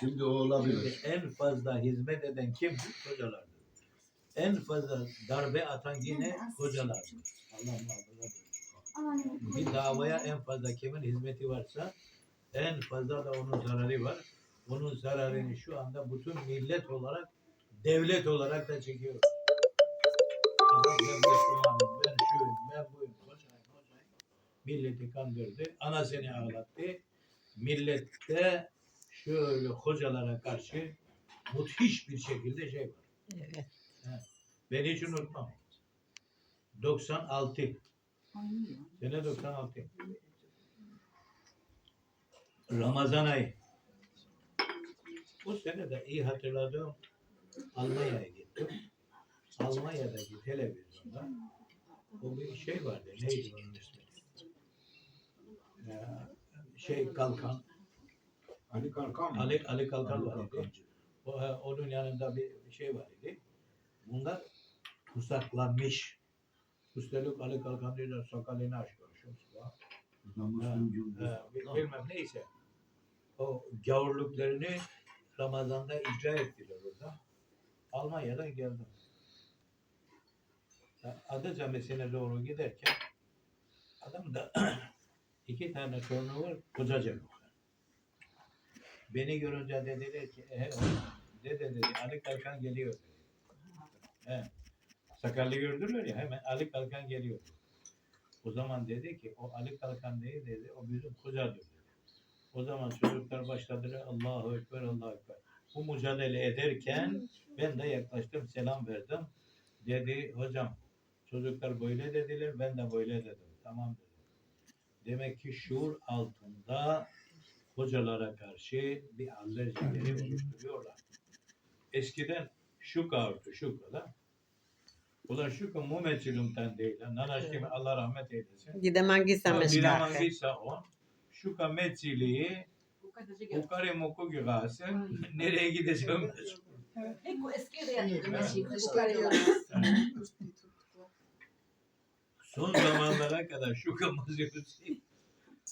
Şimdi o olabilir. Şimdi en fazla hizmet eden kim? Hocalardır. En fazla darbe atan yine hocalardır. Allah muhafaza. Bir davaya en fazla kimin hizmeti varsa en fazla da onun zararı var. Onun zararını şu anda bütün millet olarak, devlet olarak da çekiyor. Adam ben Müslümanım, ben şuyum, ben buyum, hocayım, hocayım. Milleti kandırdı, anasını ağlattı. Millette şöyle hocalara karşı müthiş bir şekilde şey var. Evet. Ben hiç unutmam. 96. Sene 96. Ramazan ayı. O sene de iyi hatırladığım Almanya'ya gittim. Almanya'daki televizyonda o bir şey vardı. Neydi onun ismi? Ya, şey Kalkan. Ali Kalkan mı? Ali, Ali Kalkan Ali var idi. Kalkancı. O, e, onun yanında bir şey var idi. Bunlar tutsaklanmış. Üstelik Ali Kalkan diyorlar sakalını açmış. Namuslu Cumhur. He, bi- bilmem neyse. O gavurluklarını Ramazan'da icra ettiler orada. Almanya'dan geldim. Ya, Adıca mesele doğru giderken adam da iki tane torunu var kocaca. Beni görünce dediler ki e, dede dedi Ali Kalkan geliyor dedi. He. Sakallı gördüler ya hemen Ali Kalkan geliyor. O zaman dedi ki o Ali Kalkan değil dedi o bizim kocadır dedi. O zaman çocuklar başladılar Allahu Ekber Allahu Ekber. Bu mücadele ederken ben de yaklaştım selam verdim. Dedi hocam çocuklar böyle dediler ben de böyle dedim. Tamam dedim. Demek ki şuur altında hocalara karşı bir alerjileri oluşturuyorlar. Eskiden şu kavurdu şu kadar. Ulan şu ka mumeçilimden değil. Nanaş gibi Allah rahmet eylesin. Gidemem gitsem Bir zaman meşgul. gitse o. Şu ka meçiliği Ukare moku girasın. Nereye gideceğim? Hep bu eski de. Evet. Çıkarıyorlar. Son zamanlara kadar şu ka muzikusi.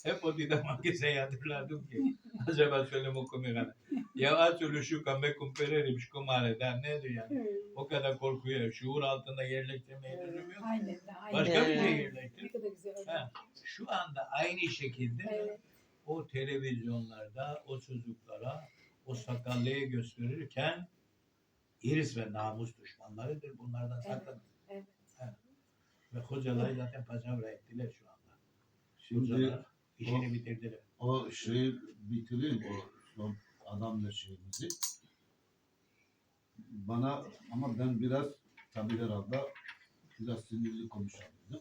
Hep o didam kese yadırladım ki. Acaba şöyle mi gana. Ya atölü şu ka me kumpererim şu kumareden ne diyor yani. O kadar korkuyor. Şuur altında yerleştirmeye lüzum yok. Aynen. aynen. Başka bir şey Evet. yerleştir. Ne kadar güzel oldu. Ha, Şu anda aynı şekilde Evet. o televizyonlarda o çocuklara o sakallıyı gösterirken iris ve namus düşmanlarıdır. Bunlardan Evet, saklanın. evet. Ha. Ve hocaları zaten paçavra ettiler şu anda. Şimdi Hocalar işini bitirdiler. o şeyi bitireyim o son adamla şeyimizi. Bana ama ben biraz tabii herhalde biraz sinirli konuşalım dedim.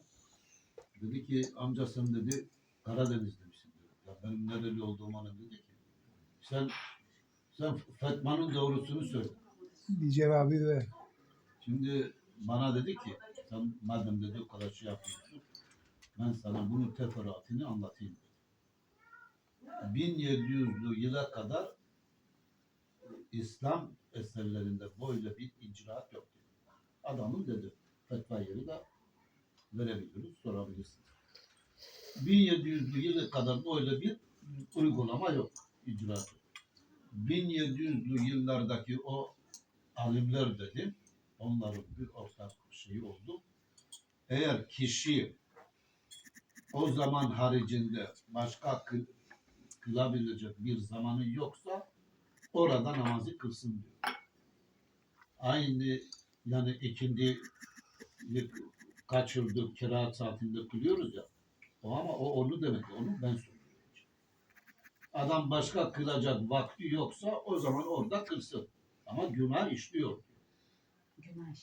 Dedi ki amca sen dedi Karadeniz'de misin dedi. Ya benim nereli olduğumu dedi ki sen sen Fatma'nın doğrusunu söyle. Bir cevabı ver. Şimdi bana dedi ki sen madem dedi o kadar şey yapıyorsun ben sana bunun teferruatını anlatayım. 1700'lü yıla kadar İslam eserlerinde böyle bir icraat yok dedi. Adamın dedi fetva yeri de verebiliriz, sorabilirsiniz. 1700'lü yıla kadar böyle bir uygulama yok, icraat yok. 1700'lü yıllardaki o alimler dedim, onların bir ortak şeyi oldu. Eğer kişi o zaman haricinde başka kılabilecek bir zamanı yoksa orada namazı kılsın diyor. Aynı yani ikindi kaçırdık kiraat saatinde kılıyoruz ya. O ama o onu demek onu ben söylüyorum. Adam başka kılacak vakti yoksa o zaman orada kılsın. Ama günah işliyor. Günah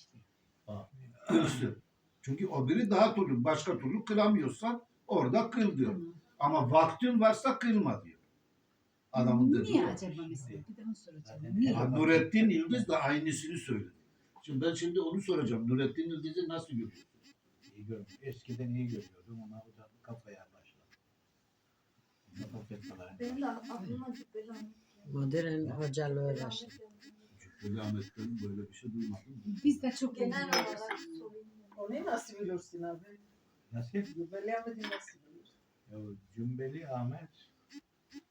kılsın. Çünkü o biri daha türlü başka türlü kılamıyorsan orada kıl diyor. Ama vaktin varsa kılma diyor. Adamın dediği. Niye acaba mesela? Bir de onu soracağım. Zaten- Niye? Ha, Nurettin Yıldız da aynısını söyledi. Şimdi ben şimdi onu soracağım. Nurettin Yıldız'ı nasıl görüyorsun? İyi görmüş. Eskiden iyi görüyordum ama o da kafaya başladı. Kafa fetvaları. Benim de aklıma. Modern hocalığı. Cübbeli Ahmet'ten böyle bir şey duymadım. Biz de çok Genel olarak sorayım. Onu nasıl bilirsin abi? Nasıl? Ahmet'i nasıl bilirsin? Ya, Cümbeli Ahmet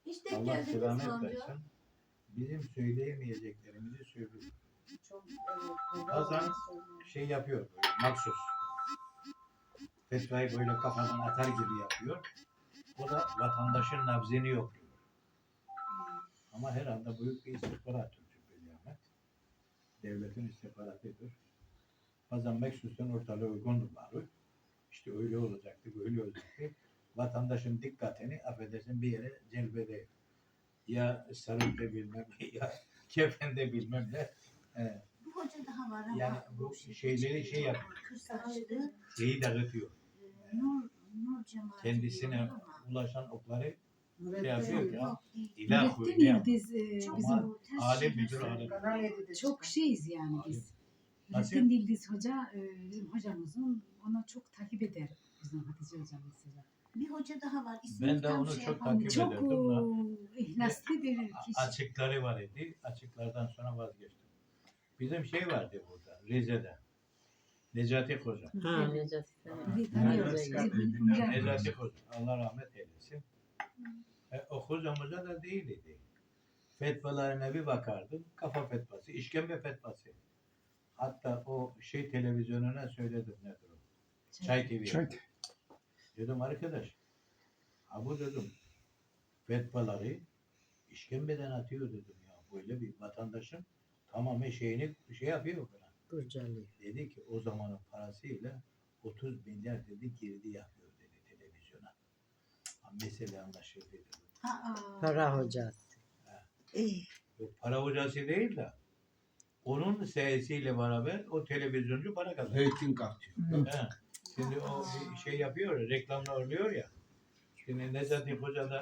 denk Allah geldiniz mi selamet amca? versin. bizim söyleyemeyeceklerimizi söylüyor. Çok evet. Bazen şey yapıyor böyle maksus. Fetvayı böyle kafadan atar gibi yapıyor. O da vatandaşın nabzını yokluyor. Ama herhalde büyük bir istihbarattır Cübbeli Ahmet. Devletin istihbaratıdır. Bazen Meksus'tan ortalığı uygundular. İşte öyle olacaktı, böyle olacaktı. Vatandaşın dikkatini affedersin bir yere celbediyor. Ya sarıkta bilmem ya kefende bilmem ne. Ee, Bu hoca daha var ama Yani bu şeyleri şey yapıyor. Şeyi dağıtıyor. e, Nur, Nur cemaati Kendisine ulaşan okları şey yapıyor ya. İlah huyunu Yıldız e, bizim şeyler müdür, 7'de çok şeyiz yani biz. Nasıl? Nurettin Yıldız Hoca e, bizim hocamızın ona çok takip eder bizim Hatice hocam mesela. Bir hoca daha var. İsmini Ben de tam onu şey çok yapamıyorum. takip Çok ederdim da. ihlaslı bir kişi. açıkları var idi. Açıklardan sonra vazgeçtim. Bizim şey vardı burada Rize'de. Necati Hoca. Ha Necati. Hoca. Allah rahmet eylesin. E, o hocamıza da değildi. Fetvalarına bir bakardım. Kafa fetvası, işkembe fetvası. Hatta o şey televizyonuna söyledim nedir o? Çay TV'ye. Çay. Dedim arkadaş, ha bu dedim fetvaları işkembeden atıyor dedim ya. Böyle bir vatandaşın tamamen şeyini şey yapıyor falan. Burcalı. Dedi ki o zamanın parasıyla 30 milyar dedi girdi yapıyor dedi televizyona. Ha, mesele anlaşıldı dedim. Ha, aa. Para hocası. Yok, para hocası değil de onun seyisiyle beraber o televizyoncu para kazanıyor. Reyting artıyor. He. Şimdi o şey yapıyor ya, reklamlar oluyor ya. Şimdi Necati Hoca da